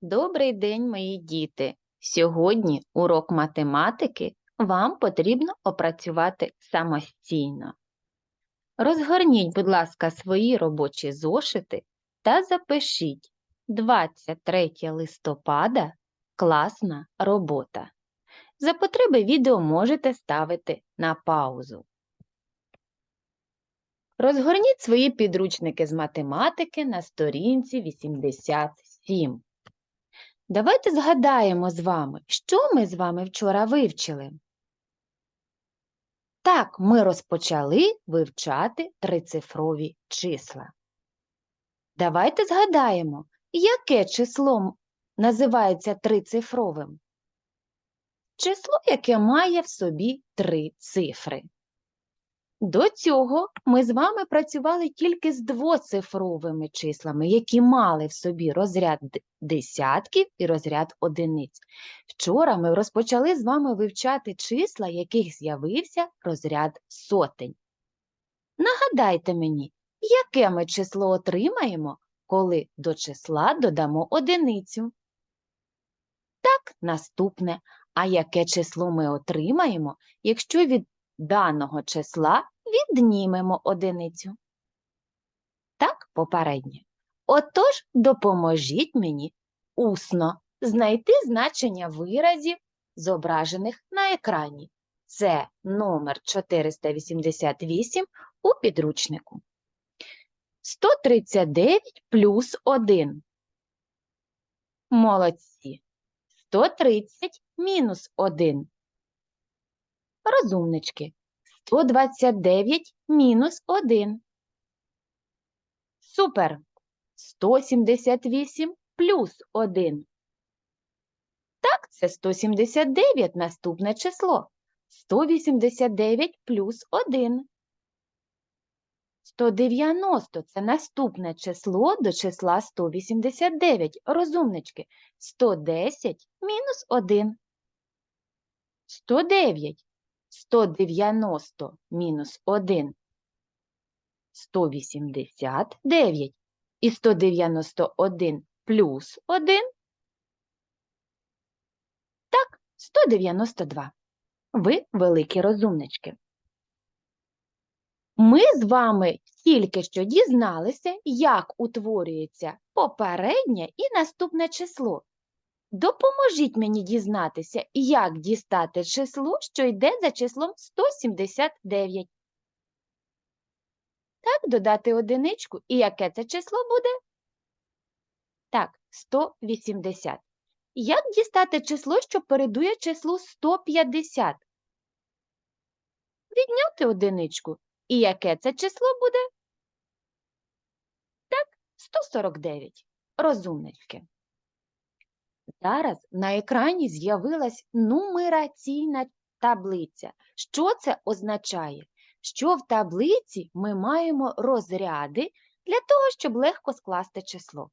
Добрий день, мої діти! Сьогодні урок математики вам потрібно опрацювати самостійно. Розгорніть, будь ласка, свої робочі зошити та запишіть 23 листопада класна робота. За потреби відео можете ставити на паузу. Розгорніть свої підручники з математики на сторінці 87. Давайте згадаємо з вами, що ми з вами вчора вивчили. Так, ми розпочали вивчати трицифрові числа. Давайте згадаємо, яке число називається трицифровим? Число, яке має в собі три цифри. До цього ми з вами працювали тільки з двоцифровими числами, які мали в собі розряд десятків і розряд одиниць. Вчора ми розпочали з вами вивчати числа, яких з'явився розряд сотень. Нагадайте мені, яке ми число отримаємо, коли до числа додамо одиницю? Так, наступне. А яке число ми отримаємо, якщо від даного числа віднімемо одиницю. Так, попереднє. Отож, допоможіть мені усно знайти значення виразів, зображених на екрані. Це номер 488 у підручнику. 139 плюс 1. Молодці. 130 мінус 1. Розумнички. 129 мінус 1. Супер. 178 плюс 1. Так, це 179 наступне число. 189 плюс 1. 190 це наступне число до числа 189. Розумнички. 110 мінус 1. 109 190 мінус 1 189 і 191 плюс 1 так, 192. Ви великі розумнички. Ми з вами тільки що дізналися, як утворюється попереднє і наступне число. Допоможіть мені дізнатися, як дістати число, що йде за числом 179. Так, додати одиничку. І яке це число буде? Так, 180. Як дістати число, що передує числу 150? Відняти одиничку. І яке це число буде? Так, 149. Розумнички. Зараз на екрані з'явилась нумераційна таблиця. Що це означає? Що в таблиці ми маємо розряди для того, щоб легко скласти число.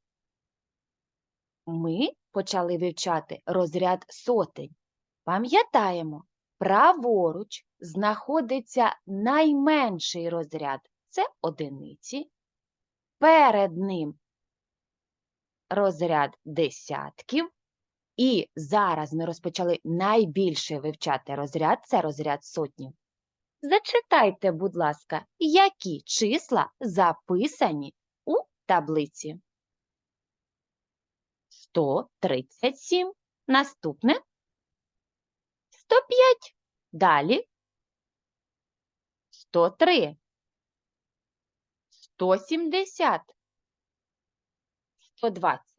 Ми почали вивчати розряд сотень. Пам'ятаємо, праворуч знаходиться найменший розряд це одиниці. Перед ним розряд десятків, і зараз ми розпочали найбільше вивчати розряд це розряд сотнів. Зачитайте, будь ласка, які числа записані у таблиці. 137. Наступне 105. Далі 103. 170. 120.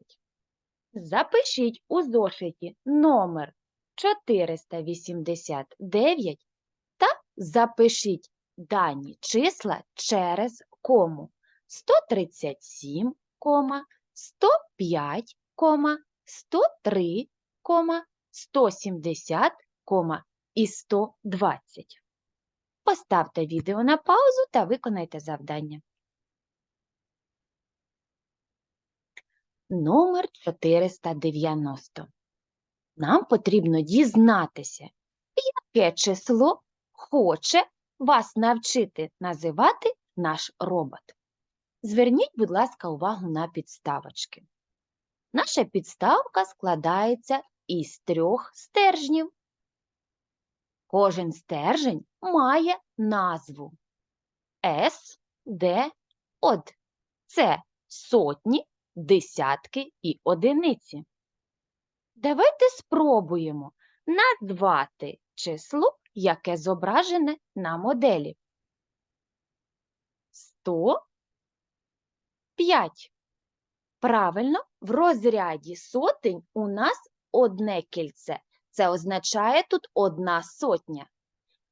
Запишіть у зошиті номер 489 та запишіть дані числа через кому 137, 105, 103, 170, і 120. Поставте відео на паузу та виконайте завдання. Номер 490. Нам потрібно дізнатися, яке число хоче вас навчити називати наш робот. Зверніть, будь ласка, увагу на підставочки. Наша підставка складається із трьох стержнів. Кожен стержень має назву С, Д, Од. Це сотні, десятки і одиниці. Давайте спробуємо назвати число, яке зображене на моделі. 105. Правильно, в розряді сотень у нас одне кільце. Це означає тут одна сотня.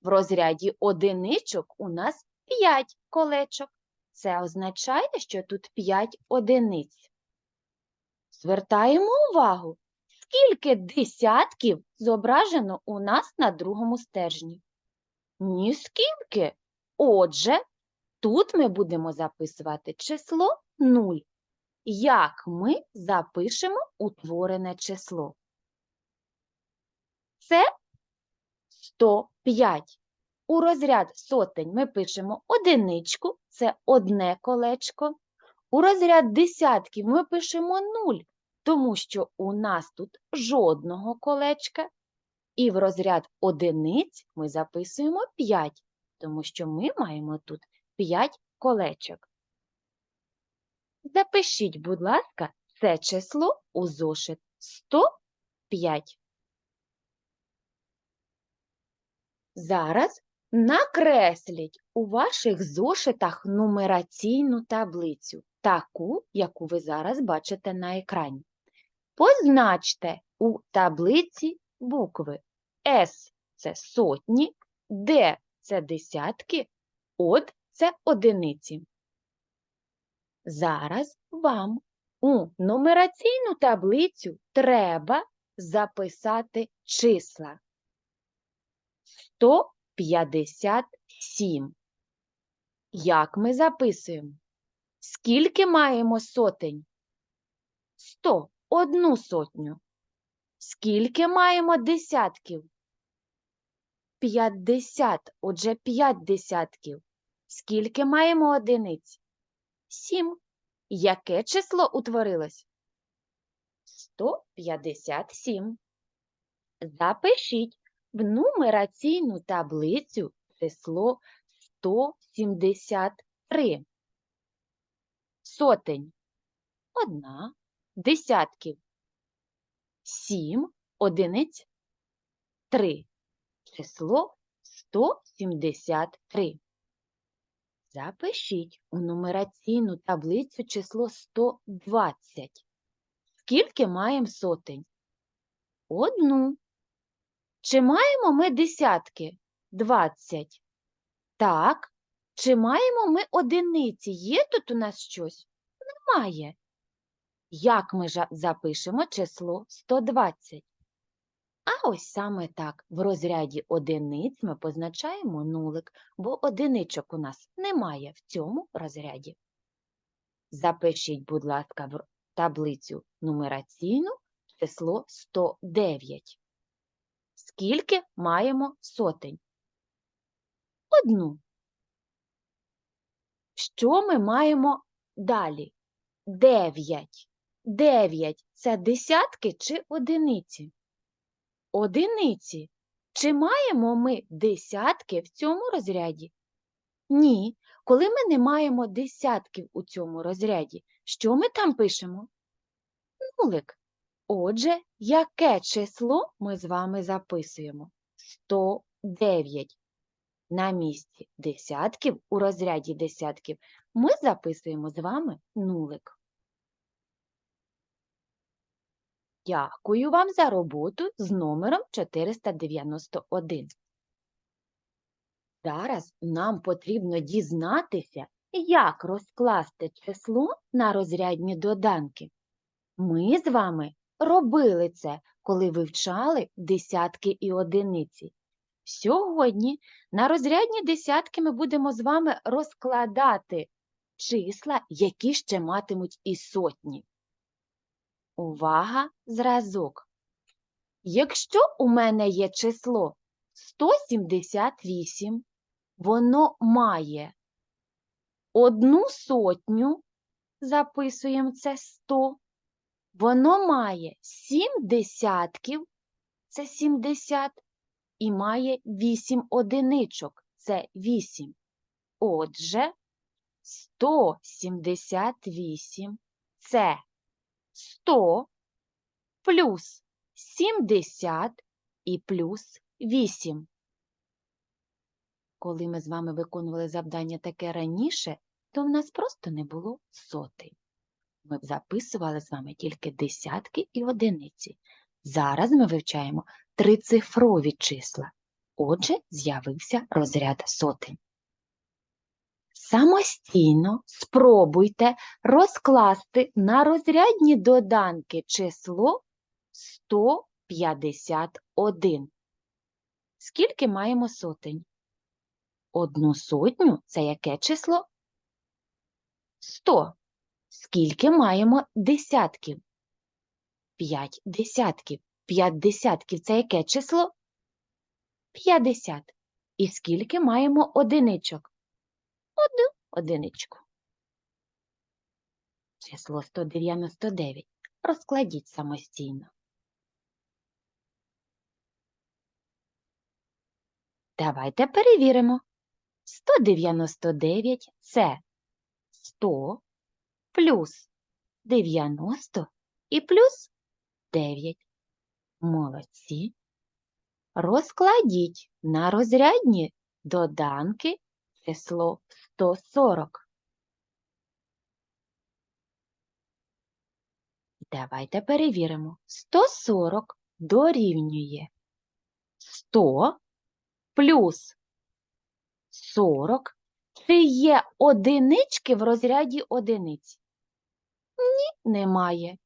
В розряді одиничок у нас 5 колечок. Це означає, що тут 5 одиниць. Звертаємо увагу, скільки десятків зображено у нас на другому стержні. Ніскільки. Отже, тут ми будемо записувати число 0. Як ми запишемо утворене число? Це 105. У розряд сотень ми пишемо одиничку, це одне колечко. У розряд десятків ми пишемо 0, тому що у нас тут жодного колечка. І в розряд одиниць ми записуємо 5, тому що ми маємо тут 5 колечок. Запишіть, будь ласка, це число у зошит 105. Зараз накресліть у ваших зошитах нумераційну таблицю, таку, яку ви зараз бачите на екрані. Позначте у таблиці букви С це сотні, Д це десятки, Од це одиниці. Зараз вам у нумераційну таблицю треба записати числа. 157. Як ми записуємо? Скільки маємо сотень? 100. Одну сотню. Скільки маємо десятків? 50. Отже, 5 десятків. Скільки маємо одиниць? 7. Яке число утворилось? 157. Запишіть в нумераційну таблицю число 173. Сотень – одна, десятків – сім, одиниць – три. Число 173. Запишіть у нумераційну таблицю число 120. Скільки маємо сотень? Одну. Чи маємо ми десятки? 20. Так. Чи маємо ми одиниці? Є тут у нас щось? Немає. Як ми запишемо число 120? А ось саме так. В розряді одиниць ми позначаємо нулик, бо одиничок у нас немає в цьому розряді. Запишіть, будь ласка, в таблицю нумераційну число 109. Скільки маємо сотень? Одну. Що ми маємо далі? Дев'ять. Дев'ять – це десятки чи одиниці? Одиниці. Чи маємо ми десятки в цьому розряді? Ні. Коли ми не маємо десятків у цьому розряді, що ми там пишемо? Нулик. Отже, яке число ми з вами записуємо? 109. На місці десятків у розряді десятків ми записуємо з вами нулик. Дякую вам за роботу з номером 491. Зараз нам потрібно дізнатися, як розкласти число на розрядні доданки. Ми з вами робили це, коли вивчали десятки і одиниці. Сьогодні на розрядні десятки ми будемо з вами розкладати числа, які ще матимуть і сотні. Увага, зразок. Якщо у мене є число 178, воно має одну сотню, записуємо це 100, Воно має 7 десятків, це 70, і має 8 одиничок, це 8. Отже, 178 це 100 плюс 70 і плюс 8. Коли ми з вами виконували завдання таке раніше, то в нас просто не було сотень. Ми б записували з вами тільки десятки і одиниці. Зараз ми вивчаємо трицифрові числа. Отже, з'явився розряд сотень. Самостійно спробуйте розкласти на розрядні доданки число 151. Скільки маємо сотень? Одну сотню це яке число? 100. Скільки маємо десятків? 5 десятків. 5 десятків це яке число? 50. І скільки маємо одиничок? Одну одиничку. Число 199. Розкладіть самостійно. Давайте перевіримо. 199 – це 100 плюс 90 і плюс 9. Молодці. Розкладіть на розрядні доданки число 140. Давайте перевіримо. 140 дорівнює 100 плюс 40. Чи є одинички в розряді одиниць? Ні, немає.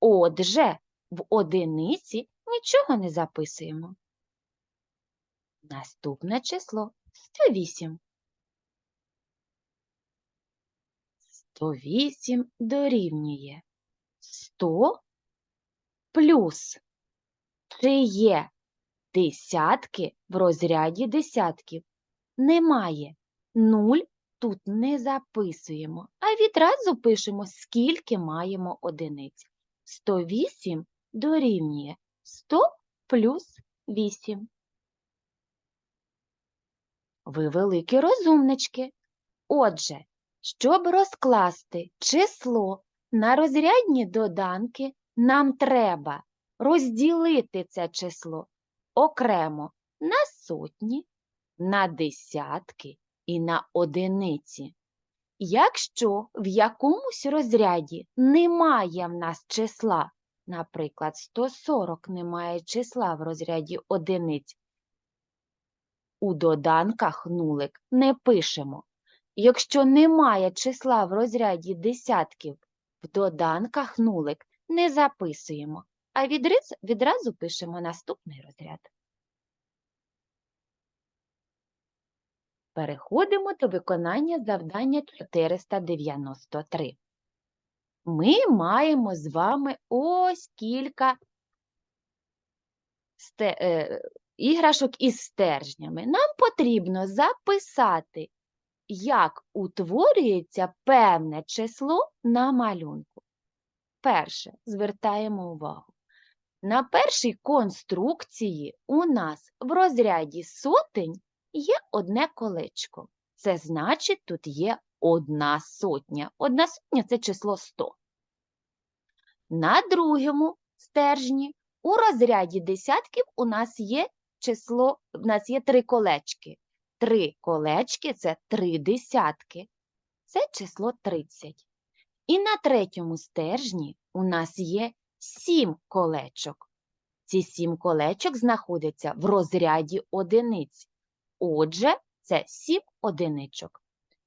Отже, в одиниці нічого не записуємо. Наступне число 108. 108 дорівнює 100 плюс чи є десятки в розряді десятків? Немає. Нуль тут не записуємо, а відразу пишемо, скільки маємо одиниць. 108 дорівнює 100 плюс 8. Ви великі розумнички. Отже, щоб розкласти число на розрядні доданки, нам треба розділити це число окремо на сотні, на десятки і на одиниці. Якщо в якомусь розряді немає в нас числа, наприклад, 140 немає числа в розряді одиниць, у доданках нулик не пишемо. Якщо немає числа в розряді десятків, в доданках нулик не записуємо, а відріз- відразу пишемо наступний розряд. Переходимо до виконання завдання 493. Ми маємо з вами ось кілька е, іграшок із стержнями. Нам потрібно записати, як утворюється певне число на малюнку. Перше, звертаємо увагу. На першій конструкції у нас в розряді сотень є одне колечко. Це значить, тут є одна сотня. Одна сотня це число 100. На другому стержні у розряді десятків у нас є число, у нас є три колечки. Три колечки це три десятки. Це число 30. І на третьому стержні у нас є сім колечок. Ці сім колечок знаходяться в розряді одиниць. Отже, це сім одиничок.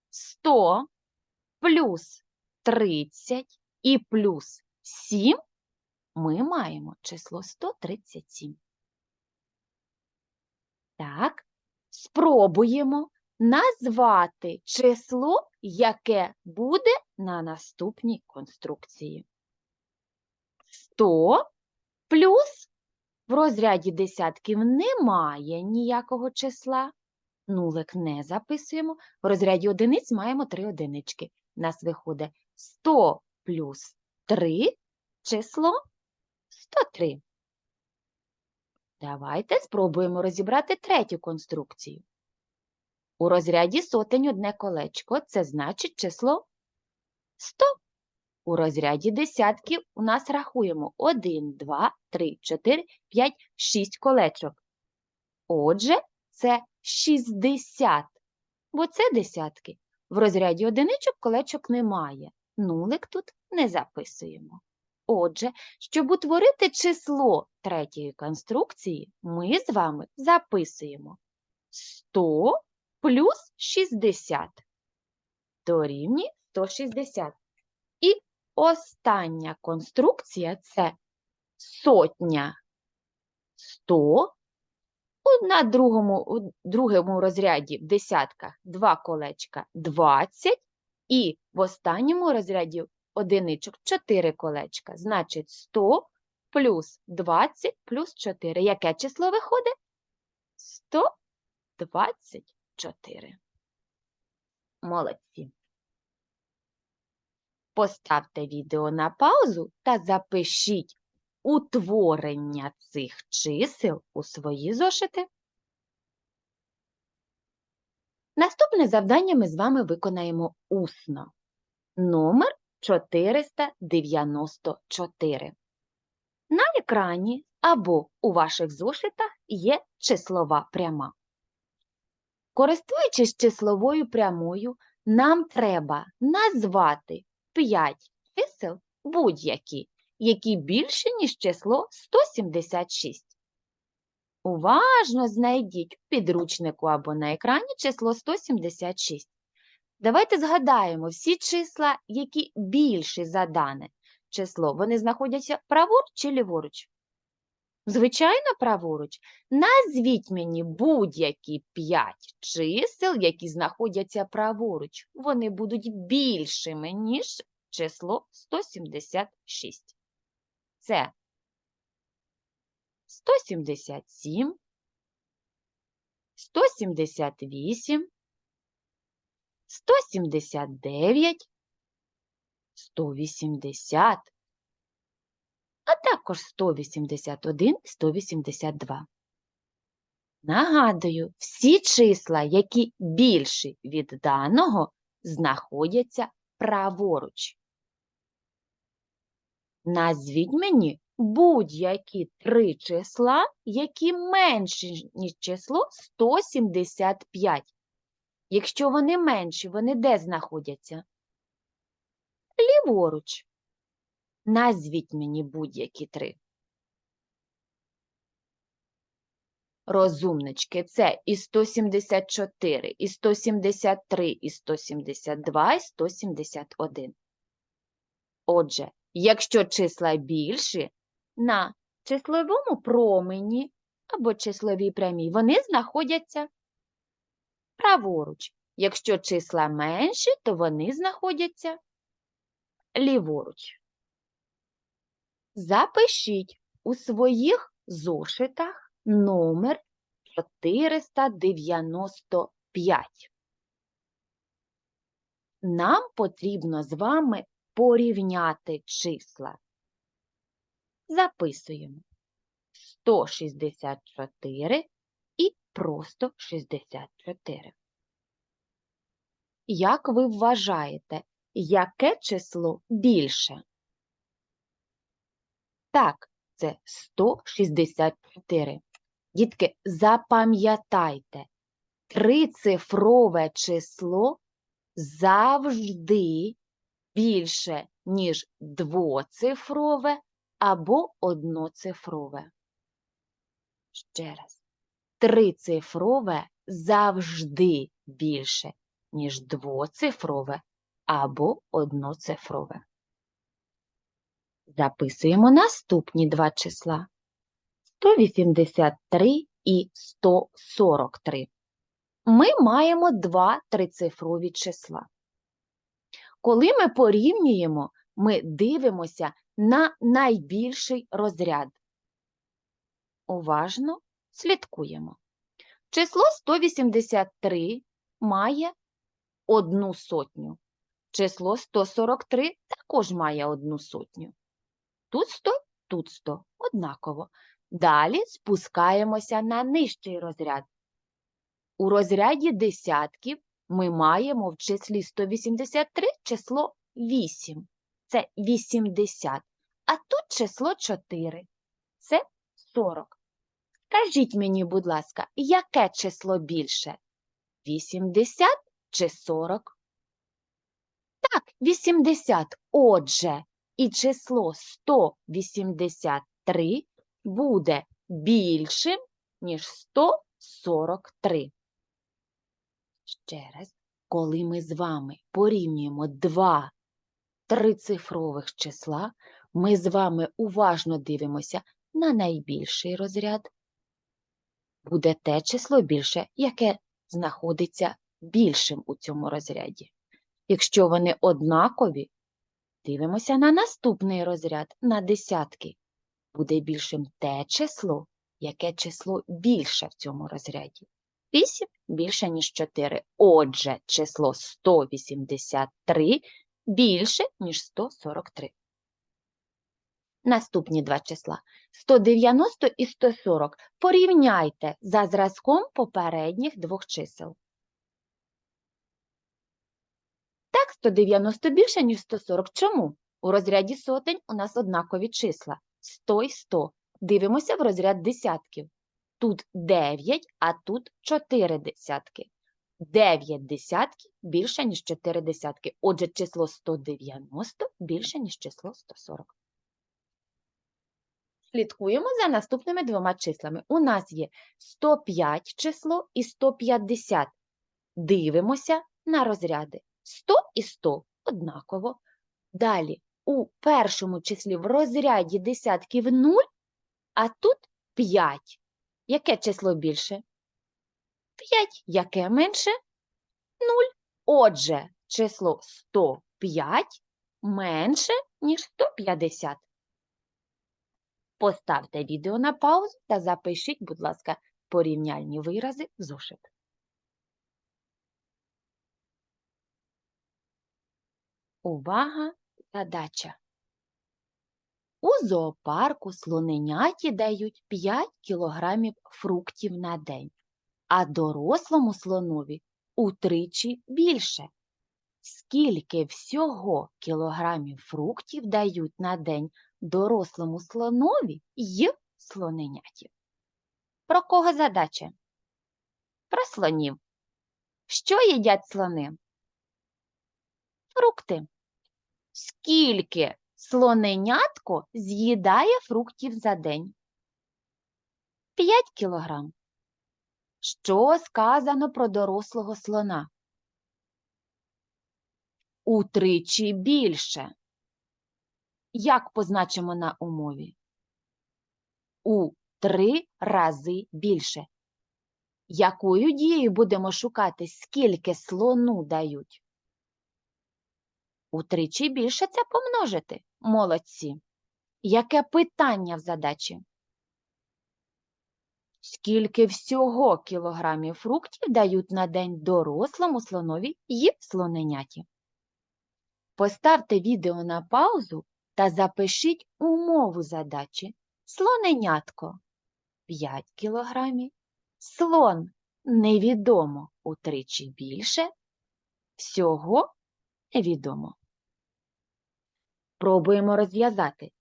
100 плюс 30 і плюс 7 ми маємо число 137. Так, спробуємо назвати число, яке буде на наступній конструкції. 100 плюс в розряді десятків немає ніякого числа. Нулик не записуємо. В розряді одиниць маємо три одинички. У нас виходить 100 плюс 3, число 103. Давайте спробуємо розібрати третю конструкцію. У розряді сотень одне колечко – це значить число 100. У розряді десятків у нас рахуємо 1, 2, 3, 4, 5, 6 колечок. Отже, це 60, бо це десятки. В розряді одиничок колечок немає. Нулик тут не записуємо. Отже, щоб утворити число третьої конструкції, ми з вами записуємо 100 плюс 60 дорівнює 160. І остання конструкція це сотня. 100 на другому, другому розряді в десятках два колечка 20 і в останньому розряді одиничок 4 колечка. Значить 100 плюс 20 плюс 4. Яке число виходить? 124. Молодці. Поставте відео на паузу та запишіть утворення цих чисел у свої зошити. Наступне завдання ми з вами виконаємо усно. Номер 494. На екрані або у ваших зошитах є числова пряма. Користуючись числовою прямою, нам треба назвати 5 чисел будь-які, які більше, ніж число 176. Уважно знайдіть підручнику або на екрані число 176. Давайте згадаємо всі числа, які більші за дане число. Вони знаходяться праворуч чи ліворуч? Звичайно, праворуч. Назвіть мені будь-які 5 чисел, які знаходяться праворуч. Вони будуть більшими, ніж число 176. Це 177, 178, 179, 180, а також 181 і 182. Нагадую, всі числа, які більші від даного, знаходяться праворуч. Назвіть мені будь-які три числа, які менші, ніж число 175. Якщо вони менші, вони де знаходяться? Ліворуч. Назвіть мені будь-які три. Розумнички, це і 174, і 173, і 172, і 171. Отже, якщо числа більші, на числовому промені або числовій прямій вони знаходяться праворуч. Якщо числа менші, то вони знаходяться ліворуч. Запишіть у своїх зошитах номер 495. Нам потрібно з вами порівняти числа. Записуємо 164 і просто 64. Як ви вважаєте, яке число більше? Так, це 164. Дітки, запам'ятайте, трицифрове число завжди більше, ніж двоцифрове або одноцифрове. Ще раз. Трицифрове завжди більше, ніж двоцифрове або одноцифрове. Записуємо наступні два числа 183 і 143. Ми маємо два трицифрові числа. Коли ми порівнюємо, ми дивимося на найбільший розряд. Уважно слідкуємо. Число 183 має одну сотню. Число 143 також має одну сотню. Тут 100, тут 100. Однаково. Далі спускаємося на нижчий розряд. У розряді десятків ми маємо в числі 183 число 8. Це 80. А тут число 4. Це 40. Скажіть мені, будь ласка, яке число більше? 80 чи 40? Так, 80. Отже, і число 183 буде більшим, ніж 143. Ще раз, коли ми з вами порівнюємо два трицифрових числа, ми з вами уважно дивимося на найбільший розряд. Буде те число більше, яке знаходиться більшим у цьому розряді. Якщо вони однакові, дивимося на наступний розряд, на десятки. Буде більшим те число, яке число більше в цьому розряді. 8 більше, ніж 4. Отже, число 183 більше, ніж 143. Наступні два числа 190 і 140. Порівняйте за зразком попередніх двох чисел. Так, 190 більше, ніж 140. Чому? У розряді сотень у нас однакові числа 100 і 100. Дивимося в розряд десятків. Тут 9, а тут 4 десятки. 9 десятків більше, ніж 4 десятки. Отже, число 190 більше, ніж число 140. Слідкуємо за наступними двома числами. У нас є 105 число і 150. Дивимося на розряди. 100 і 100 однаково. Далі у першому числі в розряді десятків 0, а тут 5. Яке число більше? 5. Яке менше? 0. Отже, число 105 менше, ніж 150. Поставте відео на паузу та запишіть, будь ласка, порівняльні вирази в зошит. Увага, задача. У зоопарку слоненяті дають 5 кілограмів фруктів на день, а дорослому слонові утричі більше. Скільки всього кілограмів фруктів дають на день дорослому слонові й слоненяті? Про кого задача? Про слонів. Що їдять слони? Фрукти. Скільки слоненятко з'їдає фруктів за день? 5 кілограм. Що сказано про дорослого слона? Утричі більше. Як позначимо на умові? У три рази більше. Якою дією будемо шукати, скільки слону дають? Утричі більше це помножити. Молодці. Яке питання в задачі? Скільки всього кілограмів фруктів дають на день дорослому слонові й слоненяті? Поставте відео на паузу та запишіть умову задачі. Слоненятко 5 кілограмів, слон невідомо утричі більше, всього невідомо. Пробуємо розв'язати.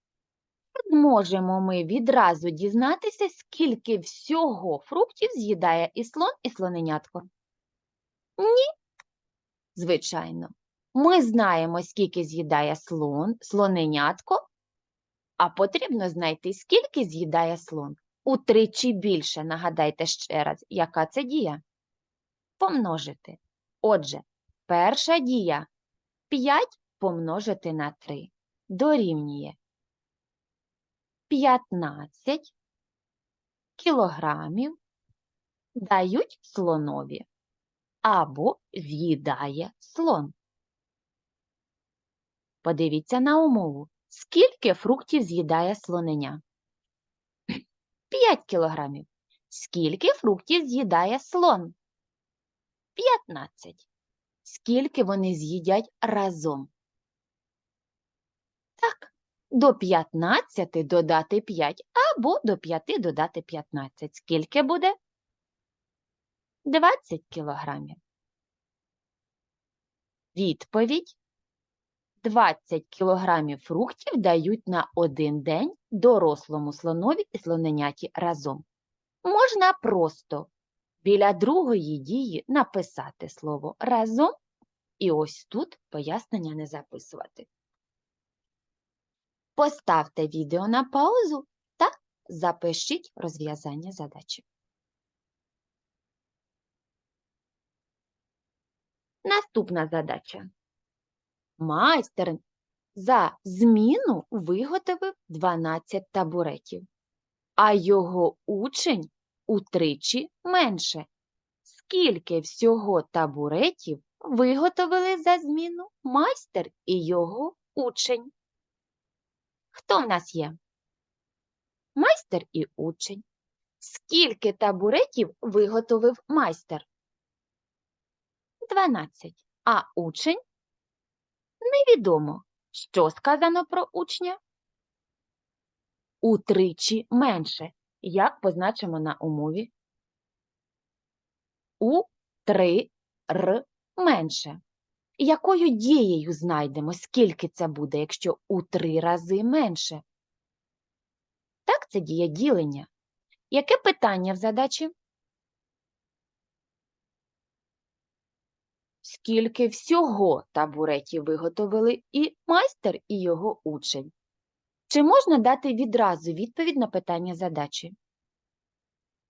Можемо ми відразу дізнатися, скільки всього фруктів з'їдає і слон, і слоненятко? Ні. Звичайно. Ми знаємо, скільки з'їдає слон, слоненятко, а потрібно знайти, скільки з'їдає слон. Утричі більше. Нагадайте ще раз, яка це дія? Помножити. Отже, перша дія 5 помножити на 3 дорівнює 15 кілограмів дають слонові або з'їдає слон. Подивіться на умову. Скільки фруктів з'їдає слоненя? 5 кілограмів. Скільки фруктів з'їдає слон? 15. Скільки вони з'їдять разом? Так, до 15 додати 5 або до 5 додати 15. Скільки буде? 20 кілограмів. Відповідь. 20 кілограмів фруктів дають на один день дорослому слонові і слоненяті разом. Можна просто біля другої дії написати слово разом і ось тут пояснення не записувати. Поставте відео на паузу та запишіть розв'язання задачі. Наступна задача. Майстер за зміну виготовив 12 табуретів, а його учень утричі менше. Скільки всього табуретів виготовили за зміну майстер і його учень? Хто в нас є? Майстер і учень. Скільки табуретів виготовив майстер? 12. А учень? Невідомо. Що сказано про учня? Утричі менше. Як позначимо на умові? У три р менше. Якою дією знайдемо, скільки це буде, якщо у три рази менше? Так, це дія ділення. Яке питання в задачі? Скільки всього табуретів виготовили і майстер, і його учень? Чи можна дати відразу відповідь на питання задачі?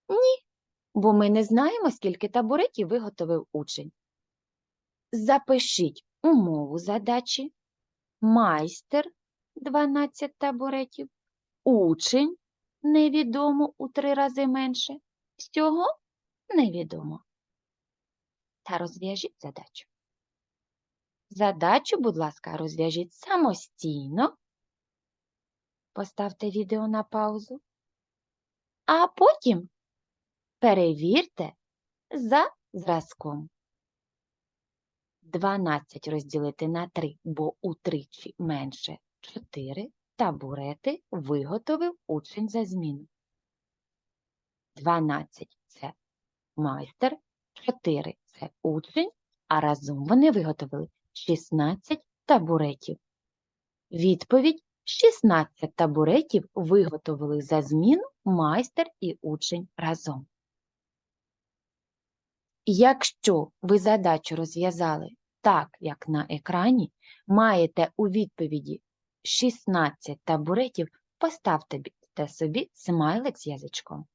Ні, бо ми не знаємо, скільки табуретів виготовив учень. Запишіть умову задачі. Майстер 12 табуретів, учень невідомо у три рази менше. Всього невідомо. Та розв'яжіть задачу. Задачу, будь ласка, розв'яжіть самостійно. Поставте відео на паузу. А потім перевірте за зразком. 12 розділити на 3, бо утричі менше 4 табурети виготовив учень за зміну. 12 – це майстер, 4 – це учень, а разом вони виготовили 16 табуретів. Відповідь – 16 табуретів виготовили за зміну майстер і учень разом. Якщо ви задачу розв'язали так, як на екрані, маєте у відповіді 16 табуретів, поставте собі смайлик з язичком.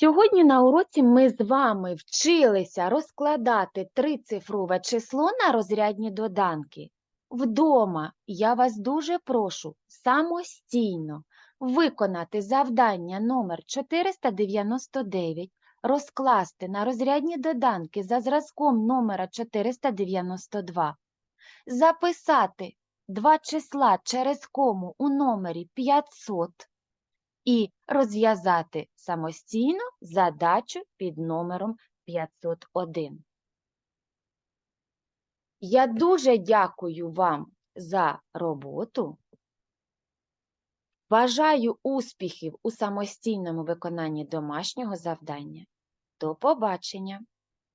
Сьогодні на уроці ми з вами вчилися розкладати трицифрове число на розрядні доданки. Вдома я вас дуже прошу самостійно виконати завдання номер 499, розкласти на розрядні доданки за зразком номера 492, записати два числа через кому у номері 500 і розв'язати самостійно задачу під номером 501. Я дуже дякую вам за роботу. Бажаю успіхів у самостійному виконанні домашнього завдання. До побачення!